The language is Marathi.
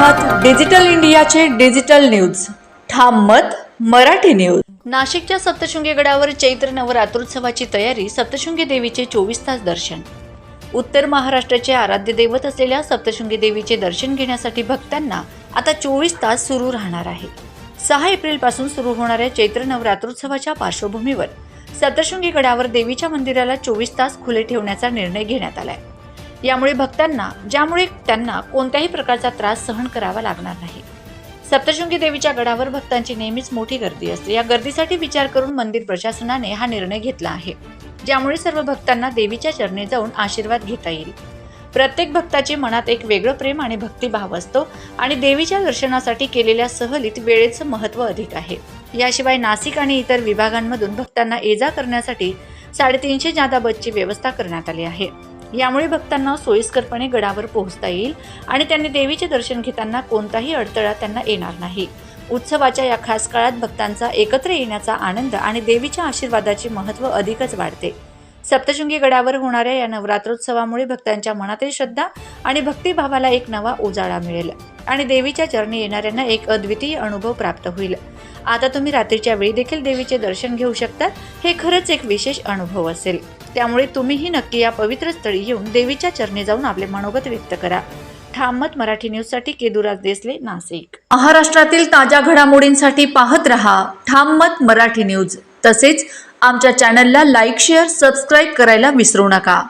डिजिटल इंडियाचे डिजिटल न्यूज. ठाम मत मराठी न्यूज. नाशिकच्या सप्तशृंगी गडावर चैत्र नवरात्रोत्सवाची तयारी सप्तशृंगी देवीचे चोवीस तास दर्शन. उत्तर महाराष्ट्राचे आराध्य दैवत असलेल्या सप्तशृंगी देवीचे दर्शन घेण्यासाठी भक्तांना आता चोवीस तास सुरू राहणार आहे. सहा एप्रिलपासून सुरू होणाऱ्या चैत्र नवरात्रोत्सवाच्या पार्श्वभूमीवर सप्तशृंगी गडावर देवीच्या मंदिराला चोवीस तास खुले ठेवण्याचा निर्णय घेण्यात आलाय. यामुळे भक्तांना ज्यामुळे त्यांना कोणत्याही प्रकारचा त्रास सहन करावा लागणार नाही. सप्तशृंगी देवीच्या गडावर भक्तांची नेहमीच मोठी गर्दी असते. या गर्दीसाठी विचार करून मंदिर प्रशासनाने हा निर्णय घेतला आहे. ज्यामुळे सर्व भक्तांना देवीच्या चरणी जाऊन आशीर्वाद घेता येईल. प्रत्येक भक्ताचे मनात एक वेगळं प्रेम आणि भक्तिभाव असतो आणि देवीच्या दर्शनासाठी केलेल्या सहलीत वेळेचं महत्त्व अधिक आहे. याशिवाय नाशिक आणि इतर विभागांमधून भक्तांना ये जा करण्यासाठी साडेतीनशे जादा बसची व्यवस्था करण्यात आली आहे. यामुळे भक्तांना सोयीस्करपणे गडावर पोहोचता येईल आणि त्यांनी देवीचे दर्शन घेताना कोणताही अडथळा त्यांना येणार नाही. उत्सवाच्या या खास काळात भक्तांचा एकत्र येण्याचा आनंद आणि देवीच्या आशीर्वादाचे महत्त्व अधिकच वाढते. सप्तशृंगी गडावर होणाऱ्या या नवरात्रोत्सवामुळे भक्तांच्या मनातील श्रद्धा आणि भक्तिभावाला एक नवा उजाळा मिळेल. आणि देवीच्या चरणी येणाऱ्यांना एक अद्वितीय अनुभव प्राप्त होईल. आता तुम्ही रात्रीच्या वेळी देखील देवीचे दर्शन घेऊ शकतात हे खरंच एक विशेष अनुभव असेल. त्यामुळे तुम्हीही नक्की या पवित्र स्थळी येऊन देवीच्या चरणी जाऊन आपले मनोगत व्यक्त करा. ठामत मराठी न्यूजसाठी केदुराज देसले नाशिक. महाराष्ट्रातील ताज्या घडामोडींसाठी पाहत रहा ठाममत मराठी न्यूज. तसेच आमच्या चॅनलला लाईक शेअर सबस्क्राईब करायला विसरू नका.